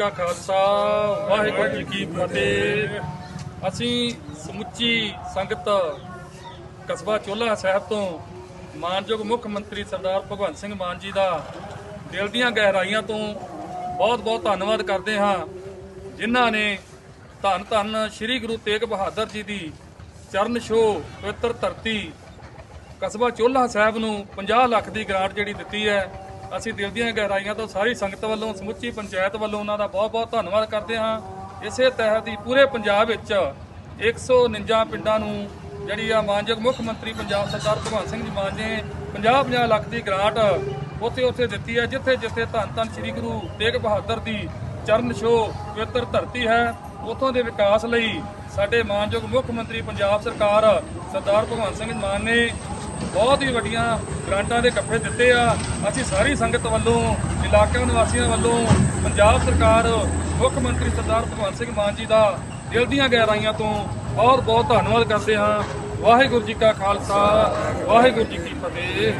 ਕਾ ਖਾਲਸਾ, ਵਾਹਿਗੁਰੂ ਜੀ ਕੀ ਫਤਿਹ। ਅਸੀਂ ਸਮੁੱਚੀ ਸੰਗਤ ਕਸਬਾ ਚੋਲਾ ਸਾਹਿਬ ਤੋਂ ਮਾਨਯੋਗ ਮੁੱਖ ਮੰਤਰੀ ਸਰਦਾਰ ਭਗਵੰਤ ਸਿੰਘ ਮਾਨ ਜੀ ਦਾ ਦਿਲ ਦੀਆਂ ਗਹਿਰਾਈਆਂ ਤੋਂ ਬਹੁਤ-ਬਹੁਤ ਧੰਨਵਾਦ ਕਰਦੇ ਹਾਂ, ਜਿਨ੍ਹਾਂ ਨੇ ਧੰਨ ਧੰਨ ਸ੍ਰੀ ਗੁਰੂ ਤੇਗ ਬਹਾਦਰ ਜੀ ਦੀ ਚਰਨ ਛੋਹ, ਪਵਿੱਤਰ ਧਰਤੀ ਕਸਬਾ ਚੋਲਾ ਸਾਹਿਬ ਨੂੰ 50 ਲੱਖ ਦੀ ਗ੍ਰਾਂਟ ਜਿਹੜੀ ਦਿੱਤੀ ਹੈ। ਅਸੀਂ ਦਿਲ ਦੀਆਂ ਗਹਿਰਾਈਆਂ ਤੋਂ ਸਾਰੀ ਸੰਗਤ ਵੱਲੋਂ, ਸਮੁੱਚੀ ਪੰਚਾਇਤ ਵੱਲੋਂ ਉਹਨਾਂ ਦਾ ਬਹੁਤ-ਬਹੁਤ ਧੰਨਵਾਦ ਕਰਦੇ ਹਾਂ। ਇਸੇ ਤਹਿਤ ਹੀ ਪੂਰੇ ਪੰਜਾਬ ਵਿੱਚ 149 ਪਿੰਡਾਂ ਨੂੰ ਜਿਹੜੀ ਆ ਮਾਨਯੋਗ ਮੁੱਖ ਮੰਤਰੀ ਪੰਜਾਬ ਸਰਦਾਰ ਭਗਵੰਤ ਸਿੰਘ ਜੀ ਮਾਨ ਨੇ 50-50 ਲੱਖ ਦੀ ਗ੍ਰਾਂਟ ਉੱਥੇ ਉੱਥੇ ਦਿੱਤੀ ਹੈ ਜਿੱਥੇ ਜਿੱਥੇ ਧੰਨ ਧੰਨ ਸ੍ਰੀ ਗੁਰੂ ਤੇਗ ਬਹਾਦਰ ਦੀ ਚਰਨ ਛੋਹ ਪਵਿੱਤਰ ਧਰਤੀ ਹੈ, ਉਥੋਂ ਦੇ ਵਿਕਾਸ ਲਈ ਸਾਡੇ ਮਾਨਯੋਗ ਮੁੱਖ ਮੰਤਰੀ ਪੰਜਾਬ ਸਰਕਾਰ ਸਰਦਾਰ ਭਗਵੰਤ ਸਿੰਘ ਮਾਨ ਨੇ ਬਹੁਤ ਹੀ ਵੱਡੀਆਂ ਗ੍ਰਾਂਟਾਂ ਦੇ ਕੱਫੇ ਦਿੱਤੇ ਆ। ਅਸੀਂ ਸਾਰੀ ਸੰਗਤ ਵੱਲੋਂ, ਇਲਾਕਿਆਂ ਨਿਵਾਸੀਆਂ ਵੱਲੋਂ, ਪੰਜਾਬ ਸਰਕਾਰ, ਮੁੱਖ ਮੰਤਰੀ ਸਰਦਾਰ ਭਗਵੰਤ ਸਿੰਘ ਮਾਨ ਜੀ ਦਾ ਦਿਲ ਦੀਆਂ ਗਹਿਰਾਈਆਂ ਤੋਂ ਬਹੁਤ ਬਹੁਤ ਧੰਨਵਾਦ ਕਰਦੇ ਹਾਂ। ਵਾਹਿਗੁਰੂ ਜੀ ਕਾ ਖਾਲਸਾ, ਵਾਹਿਗੁਰੂ ਜੀ ਕੀ ਫਤਿਹ।